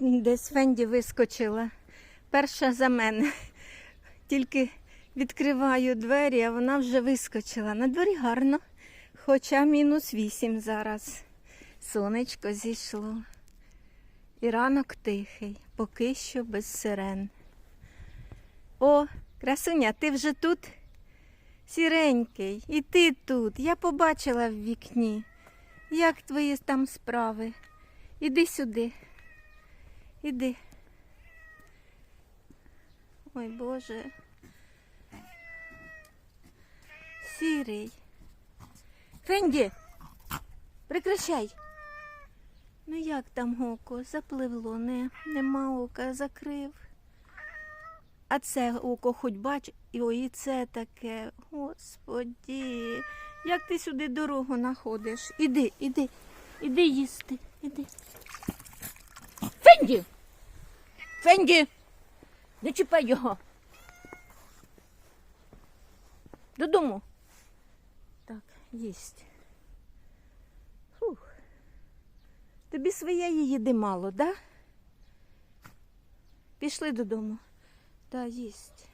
Десь Фенді вискочила. Перша за мене. Тільки відкриваю двері, а вона вже вискочила. На дворі гарно, хоча мінус вісім зараз. Сонечко зійшло. І ранок тихий, поки що без сирен. О, красуня, ти вже тут? Сіренький, і ти тут. Я побачила в вікні. Як твої там справи? Іди сюди. Іди. Ой, Боже. Сірий. Фенді, прекращай. Ну як там око? Запливло, не, нема ока, закрив. А це око хоч бач, і ой, це таке. Господі, як ти сюди дорогу знаходиш? Іди, іди, іди їсти, іди. Фенді! Фенді! Не чіпай його. Додому. Так, їсть. Фух. Тобі своєї їди мало, да? Пішли додому. Та їсть.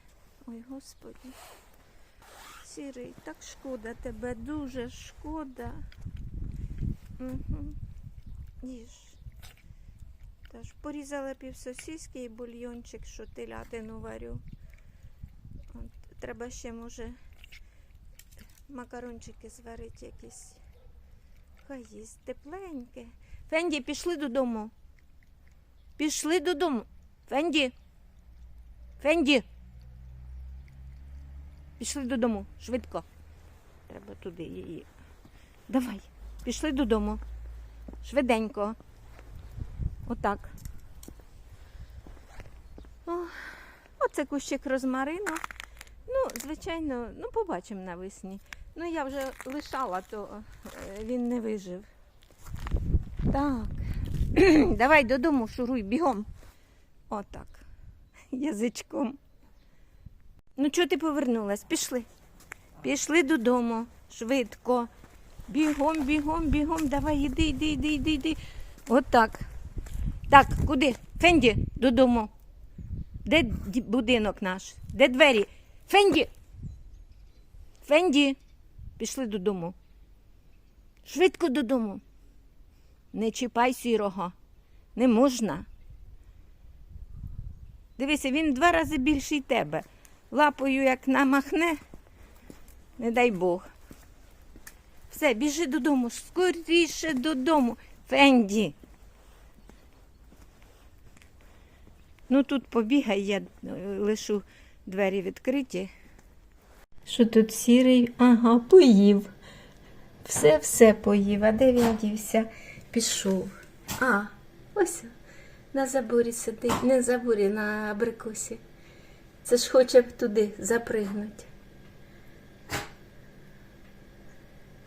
Ой, господи. Сірий, так шкода тебе, дуже шкода. Угу. Їж. Тож порізала півсосиски і бульйончик, що телятину варю. От, треба ще, може, макарончики зварити якісь. Хай їсть тепленьке. Фенді, пішли додому. Пішли додому. Фенді. Фенді. Пішли додому. Швидко. Треба туди її. Давай, пішли додому. Швиденько. Отак. Оце кущик розмарину. Ну, звичайно, ну побачимо навесні. Ну, я вже лишала, то е, він не вижив. Так. Давай додому, шуруй, бігом. Отак. Язичком. Ну, чого ти повернулась? Пішли. Пішли додому. Швидко. Бігом, бігом, бігом. Давай, іди, іди, іди, іди, іди. Отак. Так, куди? Фенді, додому. Де будинок наш? Де двері? Фенді! Фенді! Пішли додому. Швидко додому. Не чіпай сірого. Не можна. Дивися, він два рази більший тебе. Лапою як намахне, не дай Бог. Все, біжи додому, скоріше додому. Фенді. Ну тут побігай, я е, лишу двері відкриті. Що тут сірий? Ага, поїв. Все-все поїв. А де він дівся? Пішов. А, ось на заборі сидить, не на заборі, на абрикосі. Це ж хоче б туди запригнути.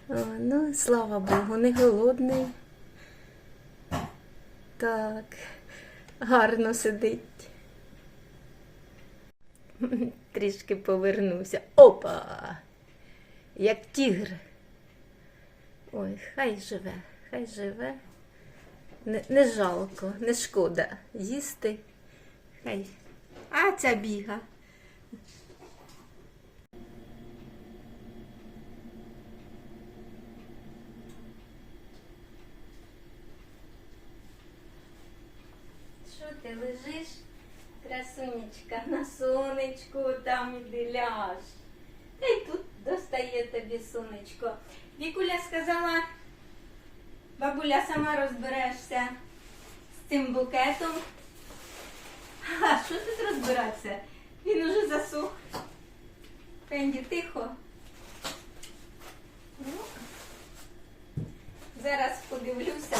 О, ну, слава Богу, не голодний. Так, гарно сидить. Трішки повернувся. Опа! Як тігр. Ой, хай живе, хай живе. Не, не жалко, не шкода їсти. Хай. А ця біга. Що ти лежиш, красунечка, на сонечку там іди ляж. Та й тут достає тобі сонечко. Вікуля сказала, бабуля сама розберешся з цим букетом. А що тут розбиратися? Він уже засух. Пенді, тихо. Ну, зараз подивлюся,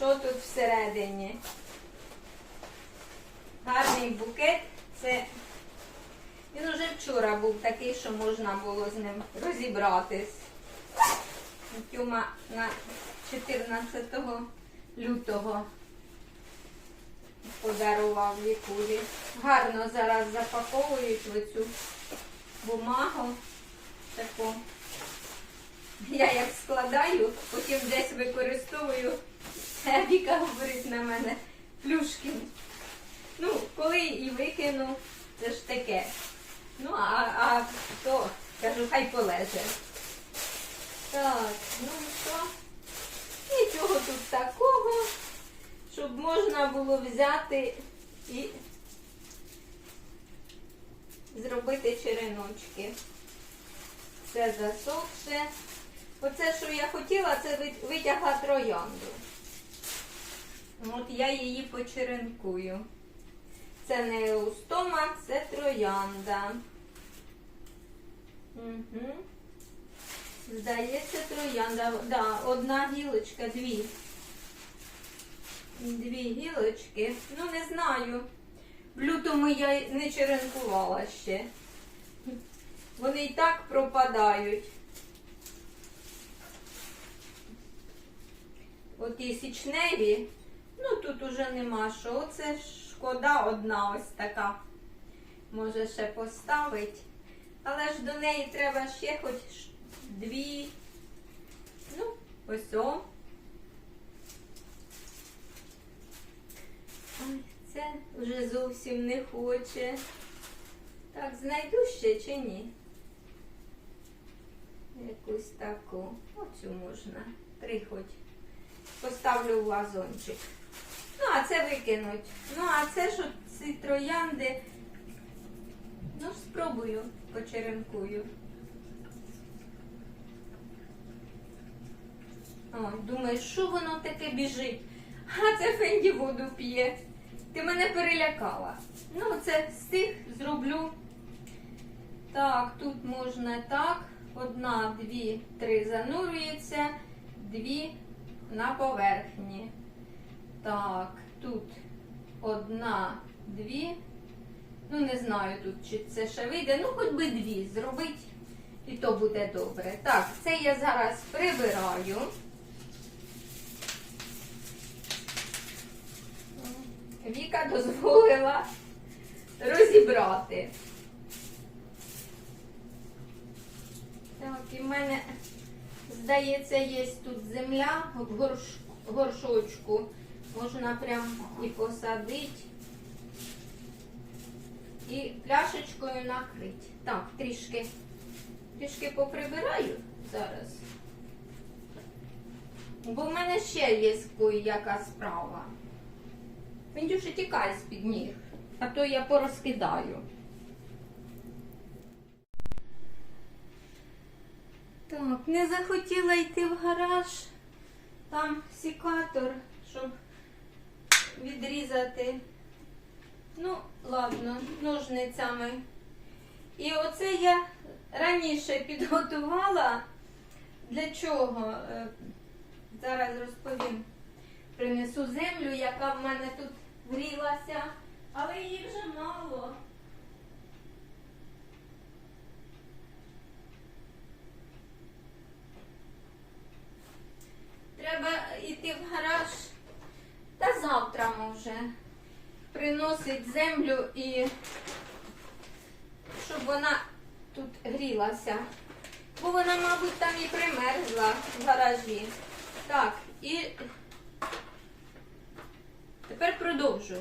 що тут всередині. Гарний букет. Це він уже вчора був такий, що можна було з ним розібратись. Тюма на 14 лютого подарував Вікулі. Гарно зараз запаковують в цю бумагу. Таку. Я як складаю, потім десь використовую Віка говорить на мене плюшки. Ну, коли і викину, це ж таке. Ну, а, а то, кажу, хай полеже. Так, ну що? Нічого тут такого, щоб можна було взяти і зробити череночки. Все засохше. Оце, що я хотіла, це ви- витягла троянду. От я її почеренкую. Це не устома, це троянда. Угу. Здається, троянда. Да, одна гілочка, дві. Дві гілочки. Ну, не знаю. В лютому я не черенкувала ще. Вони і так пропадають. От і січневі, ну тут уже нема що. Оце шкода одна ось така. Може ще поставить. Але ж до неї треба ще хоч дві. Ну, ось о. Ой, це вже зовсім не хоче. Так, знайду ще чи ні? Якусь таку. Оцю можна. Три хоч. Поставлю в вазончик. Ну, а це викинуть. Ну, а це що ці троянди. Ну, спробую, почеренкую. О, думаєш, що воно таке біжить? А це Фенді воду п'є. Ти мене перелякала. Ну, це з тих зроблю. Так, тут можна так. Одна, дві, три занурюється, дві на поверхні. Так, тут одна, дві. Ну, не знаю тут, чи це ще вийде. Ну, хоч би дві зробить, і то буде добре. Так, це я зараз прибираю. Віка дозволила розібрати. Так, і в мене, здається, є тут земля в горшочку. Можна прям і посадити. І пляшечкою накрити. Так, трішки, трішки поприбираю зараз. Бо в мене ще є яка справа. Віндюша, тікай з-під ніг, а то я порозкидаю. Так, не захотіла йти в гараж. Там сікатор, щоб відрізати. Ну, ладно, ножницями. І оце я раніше підготувала. Для чого? Е, Зараз розповім. Принесу землю, яка в мене тут грілася, але її вже мало. Треба йти в гараж та завтра може приносить землю і щоб вона тут грілася. Бо вона, мабуть, там і примерзла в гаражі. Так, і тепер продовжу.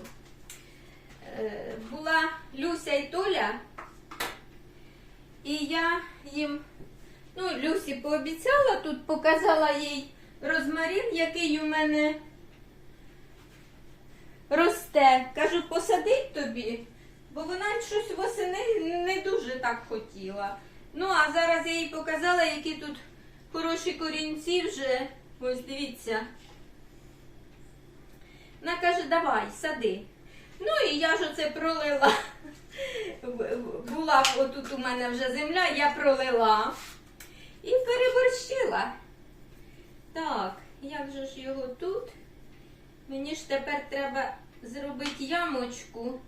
Е, Була Люся і Толя, і я їм, ну, Люсі пообіцяла, тут показала їй розмарин, який у мене росте. Кажу, посадить тобі, бо вона щось восени не дуже так хотіла. Ну, а зараз я їй показала, які тут хороші корінці вже. Ось дивіться. Вона каже, давай, сади. Ну і я ж оце пролила. Була отут у мене вже земля, я пролила і переборщила. Так, як же ж його тут? Мені ж тепер треба зробити ямочку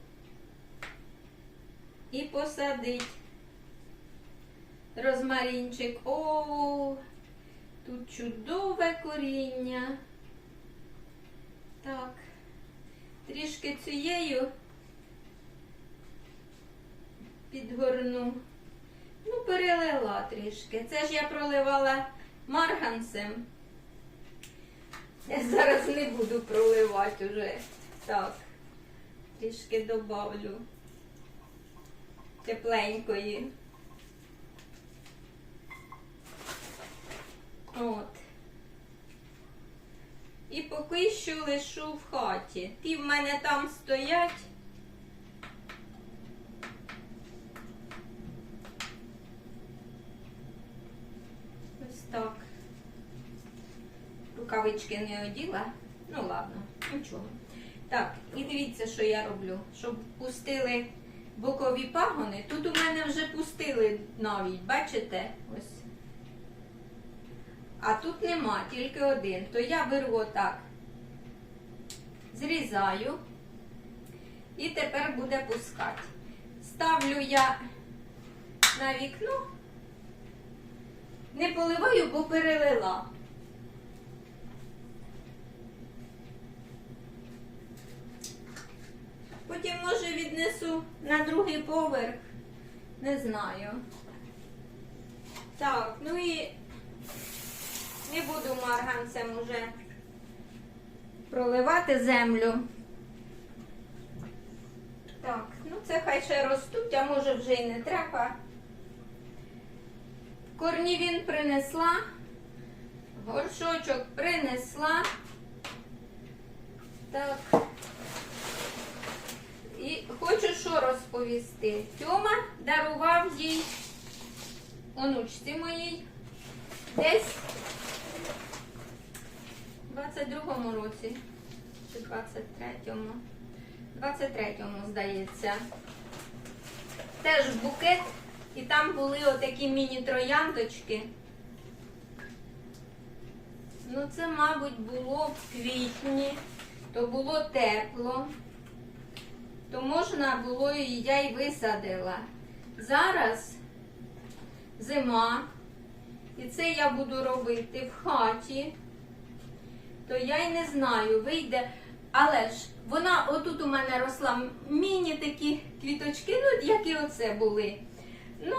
і посадити розмарінчик. О, тут чудове коріння. Так, трішки цією підгорну. Ну, перелила трішки. Це ж я проливала марганцем. Я зараз не буду проливати вже. Так. Трішки добавлю тепленької. От. І поки що лишу в хаті. Ті в мене там стоять. Ось так. Рукавички не оділа. Ну ладно, нічого. Так, і дивіться, що я роблю. Щоб пустили бокові пагони. Тут у мене вже пустили навіть, бачите? Ось. А тут нема, тільки один. То я беру отак, зрізаю і тепер буде пускати. Ставлю я на вікно, не поливаю, бо перелила. Потім, може, віднесу на другий поверх. Не знаю. Так, ну і не буду марганцем уже проливати землю. Так, ну це хай ще ростуть, а може вже й не треба. Корні він принесла, горшочок принесла. Так. І хочу що розповісти. Тьома дарував їй онучці моїй десь в 22-му році, чи 23-му, 23-му, здається. Теж букет, і там були отакі міні-трояндочки. Ну, це, мабуть, було в квітні, то було тепло то можна було і я й висадила. Зараз зима, і це я буду робити в хаті, то я й не знаю, вийде. Але ж вона отут у мене росла міні такі квіточки, ну, як і оце були. Ну,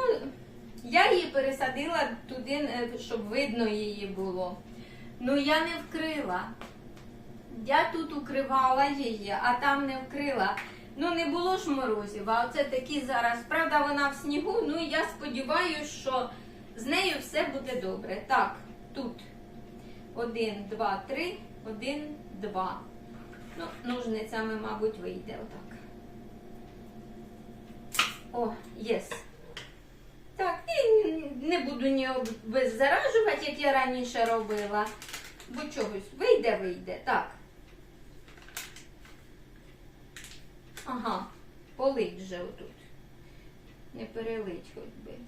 я її пересадила туди, е, щоб видно її було. Ну, я не вкрила. Я тут укривала її, а там не вкрила. Ну, не було ж морозів, а оце такі зараз. Правда, вона в снігу. Ну і я сподіваюся, що з нею все буде добре. Так, тут один, два, три, один, два. Ну, ножницями, мабуть, вийде отак. О, єс. Так, і не буду ні обеззаражувати, як я раніше робила. Бо чогось вийде, вийде. Так. Ага, полить вже отут. Не перелить хоч би.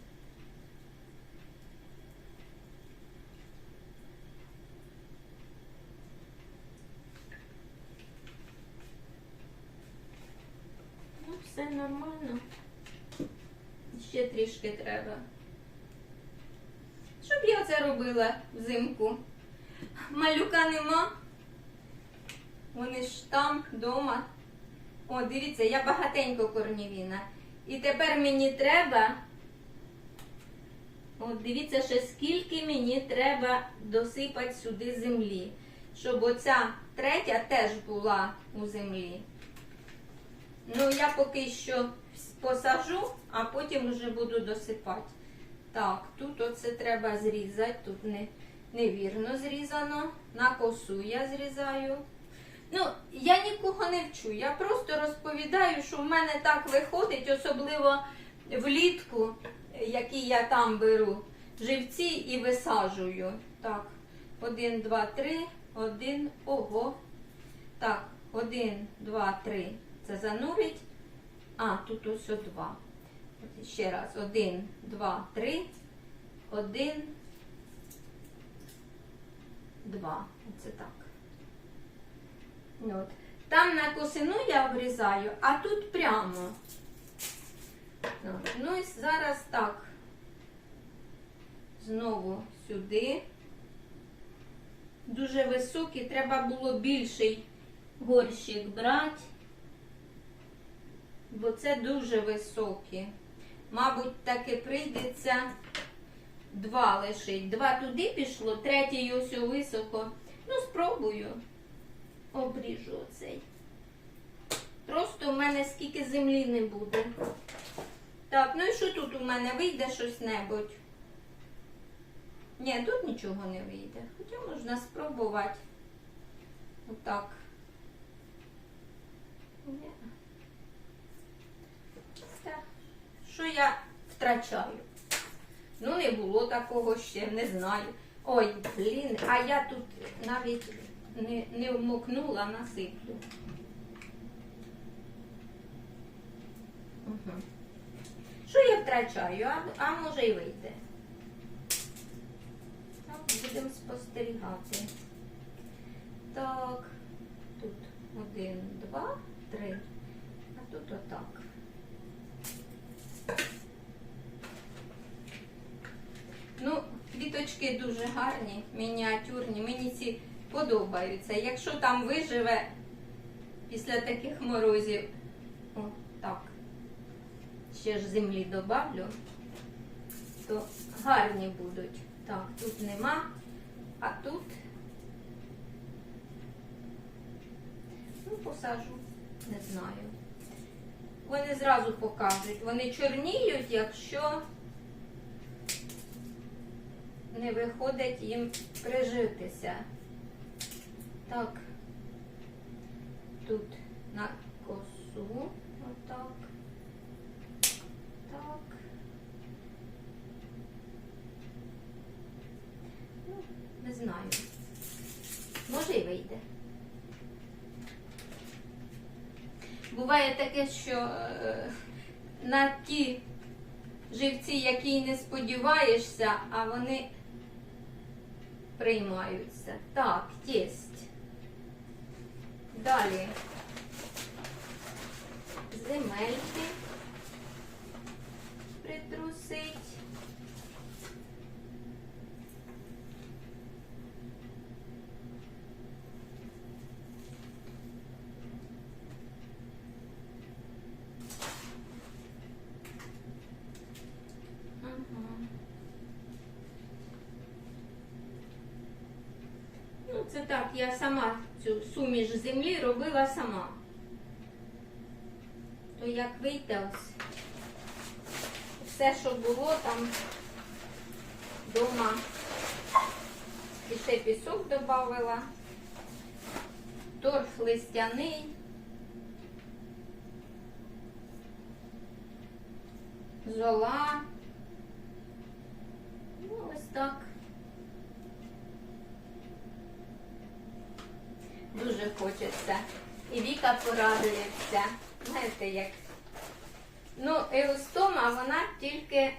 Ну, все нормально. Ще трішки треба. Щоб я це робила взимку. Малюка нема. Вони ж там, вдома. О, дивіться, я багатенько корнівіна. І тепер мені треба. От дивіться, ще скільки мені треба досипати сюди землі. Щоб оця третя теж була у землі. Ну, я поки що посажу, а потім вже буду досипати. Так, тут оце треба зрізати, тут не, невірно зрізано. На косу я зрізаю. Ну, я нікого не вчу. Я просто розповідаю, що в мене так виходить, особливо влітку, які я там беру живці і висаджую. Так, один, два, три, один, ого. Так, один, два, три. Це занурить. А, тут ось два. Ще раз. Один, два, три. Один, два. Оце так. От. Там на косину я обрізаю, а тут прямо. От. Ну і зараз так. Знову сюди. Дуже високий, треба було більший горщик брати, бо це дуже високі. Мабуть, таки прийдеться два лишить. Два туди пішло, третій ось високо. Ну, спробую. Обріжу оцей. Просто в мене скільки землі не буде. Так, ну і що тут у мене вийде щось небудь? Ні, тут нічого не вийде. Хоча можна спробувати. Отак. Що я втрачаю? Ну, не було такого ще, не знаю. Ой, блін, а я тут навіть не, не вмокнула, насиплю. Угу. Що я втрачаю, а, а може й вийде. Так, будемо спостерігати. Так, тут один, два, три, а тут отак. Ну, квіточки дуже гарні, мініатюрні. Мені ці подобаються. Якщо там виживе після таких морозів, о, так, ще ж землі добавлю, то гарні будуть. Так, тут нема, а тут ну, посажу, не знаю. Вони зразу покажуть. Вони чорніють, якщо не виходить їм прижитися. Так, тут на косу, отак. Так. Ну, не знаю. Може і вийде. Буває таке, що е, на ті живці, які не сподіваєшся, а вони приймаються. Так, єсть. Далі. Земельки притрусить. Ну, це так, я сама суміш землі робила сама. То як вийде ось все, що було там вдома. І ще пісок додавала. Торф листяний. Зола. Ну, ось так. Дуже хочеться. І Віка порадується. Знаєте, як. Ну, еустома, вона тільки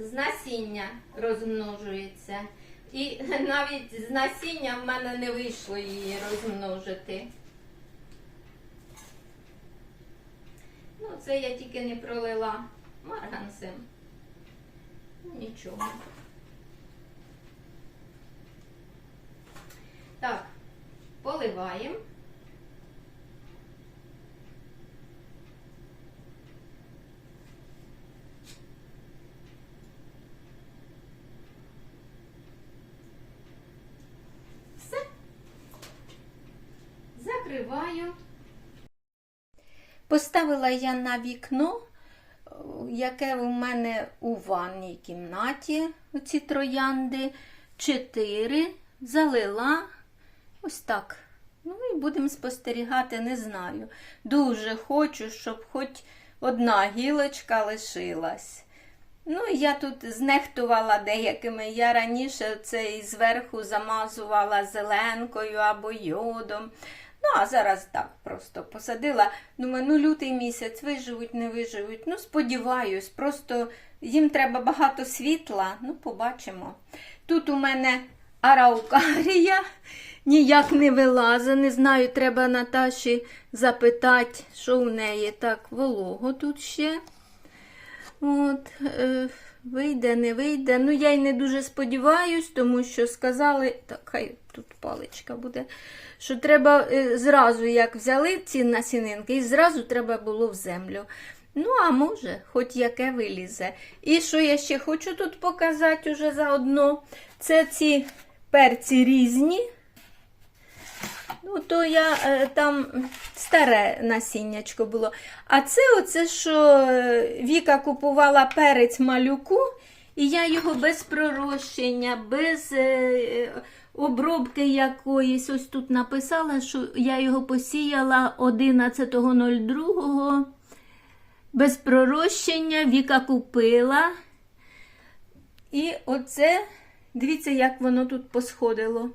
з насіння розмножується. І навіть з насіння в мене не вийшло її розмножити. Ну, це я тільки не пролила марганцем. Нічого. Так, поливаємо. Все. Закриваю. Поставила я на вікно, яке у мене у ванній кімнаті, оці троянди, чотири, залила ось так. Ну і будемо спостерігати, не знаю. Дуже хочу, щоб хоч одна гілочка лишилась. Ну, я тут знехтувала деякими. Я раніше це і зверху замазувала зеленкою або йодом. Ну, а зараз так просто посадила. Думаю, ну лютий місяць виживуть, не виживуть. Ну, сподіваюсь, просто їм треба багато світла. Ну, побачимо. Тут у мене араукарія ніяк не вилазить. Не знаю, треба Наташі запитати, що у неї так волого тут ще. От, е, вийде, не вийде. Ну, я й не дуже сподіваюсь, тому що сказали, так, хай тут паличка буде, що треба е, зразу, як взяли ці насінинки, і зразу треба було в землю. Ну, а може, хоч яке вилізе. І що я ще хочу тут показати уже заодно, це ці перці різні. Ну, то я е, там старе насіннячко було. А це оце, що е, Віка купувала перець малюку, і я його без пророщення, без е, обробки якоїсь. Ось тут написала, що я його посіяла 11.02. Без пророщення Віка купила. І оце, дивіться, як воно тут посходило.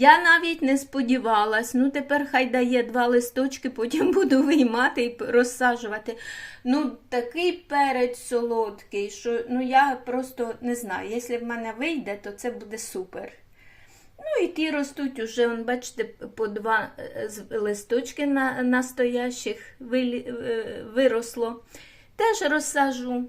Я навіть не сподівалась. Ну, тепер хай дає два листочки, потім буду виймати і розсаджувати. Ну, такий перець солодкий, що ну, я просто не знаю. Якщо в мене вийде, то це буде супер. Ну, і ті ростуть уже, он, бачите, по два е, листочки на, настоящих е, виросло. Теж розсажу.